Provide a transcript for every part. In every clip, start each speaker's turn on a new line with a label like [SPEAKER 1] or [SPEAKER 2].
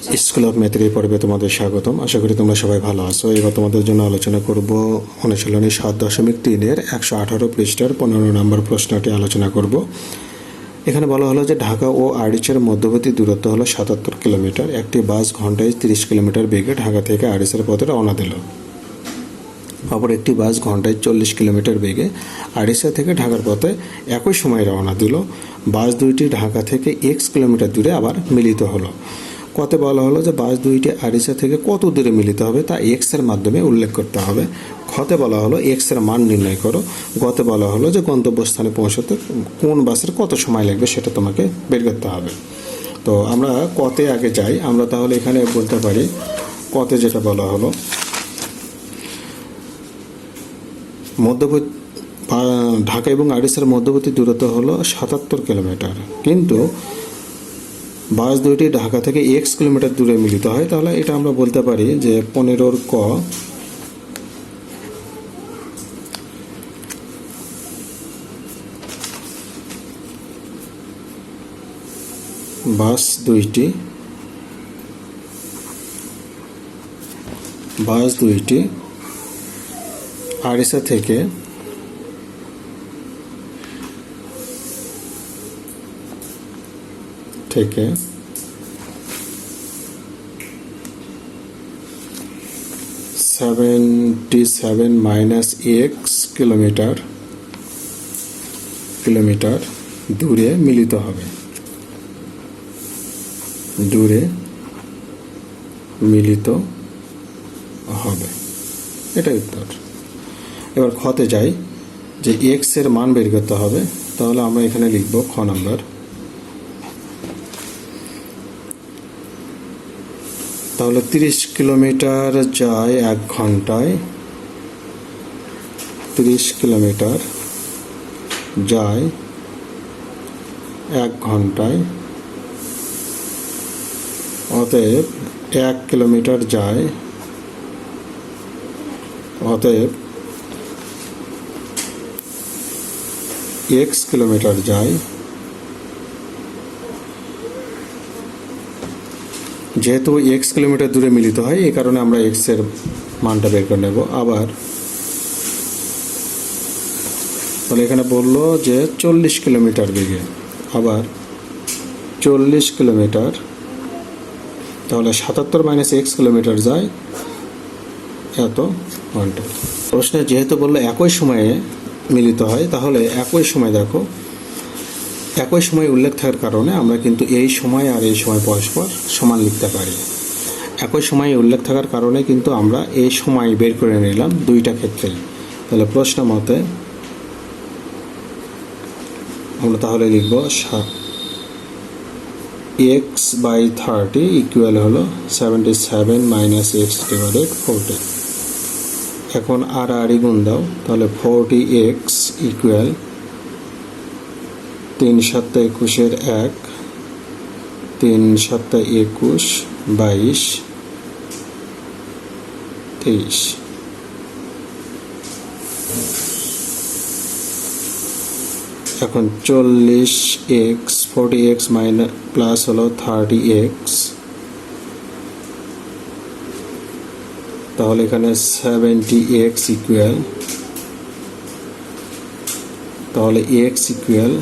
[SPEAKER 1] School of ম্যাথের পর্বে তোমাদের স্বাগতম। আশা করি তোমরা সবাই ভালো আছো। এবার তোমাদের জন্য আলোচনা করব অনুশীলনী সাত দশমিক তিনের একশো আঠারো পৃষ্ঠার পনেরো নম্বর প্রশ্নটি আলোচনা করব। এখানে বলা হলো যে ঢাকা ও আড়িচের মধ্যবর্তী দূরত্ব হলো সাতাত্তর কিলোমিটার। একটি বাস ঘন্টায় তিরিশ কিলোমিটার বেগে ঢাকা থেকে আড়িচের পথে রওনা দিল। অপর একটি বাস ঘন্টায় চল্লিশ কিলোমিটার বেগে আড়িশা থেকে ঢাকার পথে একই সময় রওনা দিল। বাস দুইটি ঢাকা থেকে এক্স কিলোমিটার দূরে আবার মিলিত হলো। কতে বলা হলো যে বাস দুইটি আরিসা থেকে কত দূরে মিলিত হবে তা এক্সের মাধ্যমে উল্লেখ করতে হবে। খতে বলা হলো এক্সের মান নির্ণয় করো। গতে বলা হলো যে গন্তব্যস্থানে পৌঁছতে কোন বাসের কত সময় লাগবে সেটা তোমাকে বের করতে হবে। তো আমরা কতে আগে যাই। আমরা তাহলে এখানে বলতে পারি, কতে যেটা বলা হলো, মধ্যবর্তী ঢাকা এবং আড়িসার মধ্যবর্তী দূরত্ব হলো সাতাত্তর কিলোমিটার। কিন্তু বাস দুইটি ঢাকা থেকে এক্স কিলোমিটার দূরে মিলিত হয়, তাহলে এটা আমরা বলতে পারি যে পনেরোর ক বাস দুইটি বাস দুইটি আড়িসা থেকে থেকে seventy seven minus X kilometre kilometre দূরে মিলিত হবে। দূরে মিলিত হবে। এটাই উত্তর। এবার খতে যাই, যে এক্সের মান বের করতে হবে, তাহলে আমরা এখানে লিখব খ নাম্বার। তাহলে তিরিশ কিলোমিটার যায় এক ঘন্টায়। তিরিশ কিলোমিটার যায় এক ঘন্টায়। অতএব এক কিলোমিটার যায়। অতএব এক্স কিলোমিটার যায়। যেহেতু এক্স কিলোমিটার দূরে মিলিত হয়, এই কারণে আমরা এক্সের মানটা বের করে নেব। আবার তাহলে এখানে বলল যে চল্লিশ কিলোমিটার বেগে আবার চল্লিশ কিলোমিটার, তাহলে সাতাত্তর মাইনাস এক্স কিলোমিটার যায় এত ঘণ্টা। প্রশ্নে যেহেতু বলল একই সময়ে মিলিত হয়, তাহলে একই সময় দেখো একই সময় উল্লেখ থাকার কারণে আমরা কিন্তু এই সময় আর এই সময় পরস্পর সমান লিখতে পারি। একই সময়ে উল্লেখ থাকার কারণে কিন্তু আমরা এই সময় বের করে নিলাম দুইটা ক্ষেত্রে তাহলে প্রশ্ন মতে আমরা তাহলে লিখব এক্স বাই থার্টি ইকুয়াল হলো seventy seven minus X divided forty এখন আর আরই গুণ দাও, তাহলে ফোরটি এক্স ইকুয়াল তিন সাতটা একুশের এক, তিন সাতটা একুশ, বাইশ, তেইশ। এখন চল্লিশ X, forty X minus plus হলো থার্টি এক্স। তাহলে এখানে সেভেন্টি এক্স ইকুয়াল। তাহলে এক্স ইকুয়াল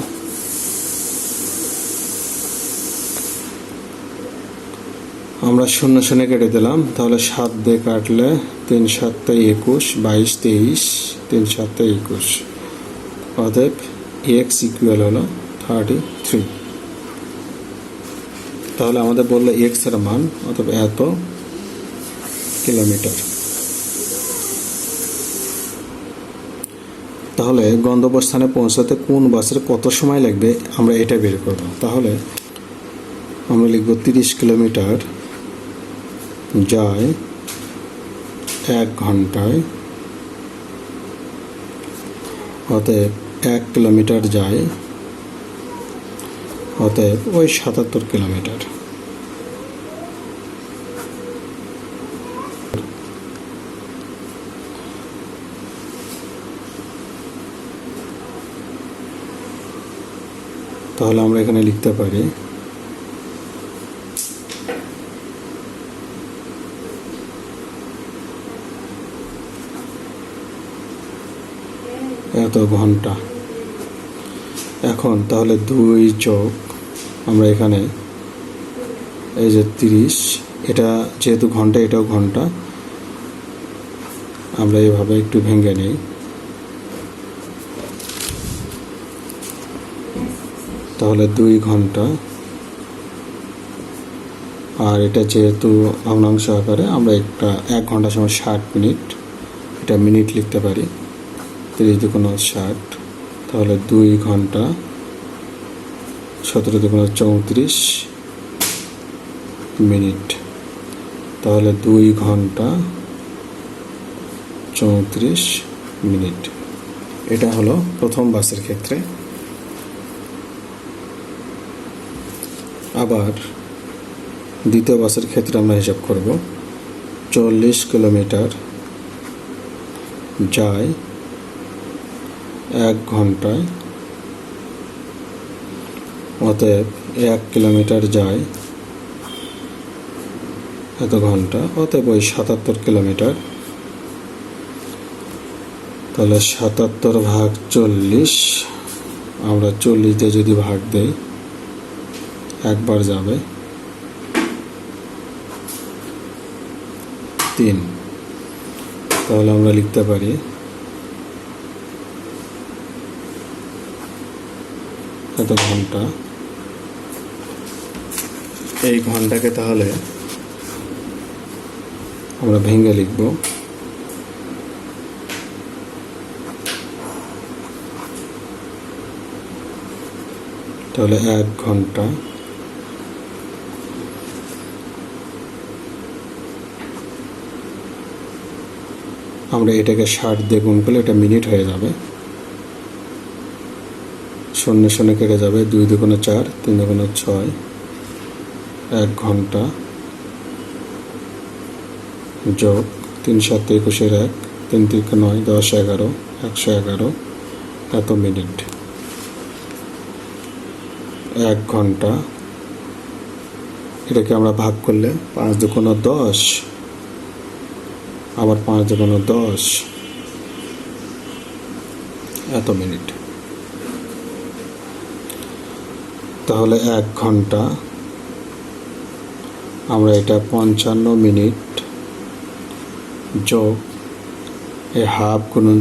[SPEAKER 1] আমরা শূন্য শূন্য কেটে দিলাম। তাহলে সাত দিয়ে কাটলে তিন সাতটা একুশ, বাইশ তেইশ, তিন সাতটা একুশ। অতএব এক্স ইকুয়াল হলো থার্টি থ্রি তাহলে আমাদের বলল এক্সের মান অথবা এত কিলোমিটার। তাহলে গন্তব্যস্থানে পৌঁছাতে কোন বাসের কত সময় লাগবে আমরা এটা বের করব। তাহলে আমরা লিখব তিরিশ কিলোমিটার যায় এক ঘন্টায়। অতএব এক কিলোমিটার যায়। অতএব ওই সাতাত্তর কিলোমিটার। তাহলে আমরা এখানে লিখতে পারি এত ঘণ্টা। এখন তাহলে দুই চোখ, আমরা এখানে এই যে তিরিশ, এটা যেহেতু ঘণ্টা, এটাও ঘণ্টা। আমরা এভাবে একটু ভেঙে নিই। তাহলে দুই ঘণ্টা। আর এটা যেহেতু ভগ্নাংশ আকারে, আমরা একটা এক ঘণ্টার সময় ষাট মিনিট, এটা মিনিট লিখতে পারি। তিরিশ দুগুণ ষাট, তাহলে দুই ঘণ্টা সতেরো দুগুণ চৌত্রিশ মিনিট। তাহলে দুই ঘণ্টা চৌত্রিশ মিনিট। এটা হলো প্রথম বাসের ক্ষেত্রে। আবার দ্বিতীয় বাসের ক্ষেত্রে আমরা হিসাব করব। চল্লিশ কিলোমিটার যায় এক ঘন্টায়। অতএব এক কিলোমিটার যায় এত ঘণ্টা। অতএব ওই সাতাত্তর কিলোমিটার। তাহলে সাতাত্তর ভাগ চল্লিশ, আমরা চল্লিশ যদি ভাগ দেই, একবার যাবে। তিন। তাহলে আমরা লিখতে পারি এত ঘণ্টা? এই ঘন্টাকে তাহলে আমরা ভেঙে লিখব। তাহলে এক ঘণ্টা। আমরা এটাকে ষাট দিয়ে গুণ করলে এটা মিনিট হয়ে যাবে। শূন্য শূন্য কেটে যাবে দুই দুগুণে চার, তিন দুগুণে ছয়, এক ঘণ্টা। যোগ তিন সাত একুশের এক, তিন তিরিকে নয়, দশ এগারো, একশো এগারো। এত মিনিট। এক ঘণ্টা। এটাকে আমরা ভাগ করলে পাঁচ দুগুণ দশ, আবার পাঁচ দুগুণ দশ। এত মিনিট। তাহলে এক ঘণ্টা। আমরা এটা পঞ্চান্ন মিনিট যোগ এ হাফ গুণন,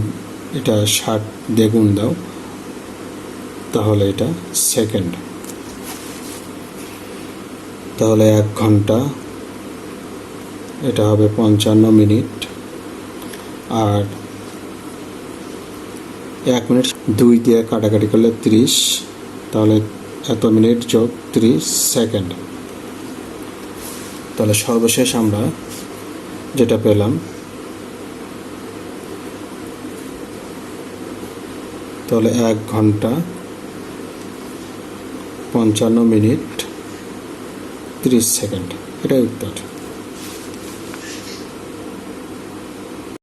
[SPEAKER 1] এটা ষাট গুণ দাও, তাহলে এটা সেকেন্ড। তাহলে এক ঘণ্টা, এটা হবে পঞ্চান্ন মিনিট। আর এক মিনিট, দুই দিয়ে কাটাকাটি করলে ত্রিশ, তাহলে এত মিনিট যোগ ত্রিশ সেকেন্ড তাহলে সর্বশেষ আমরা যেটা পেলাম, তাহলে এক ঘণ্টা পঞ্চান্ন মিনিট ত্রিশ সেকেন্ড এটাই উত্তর।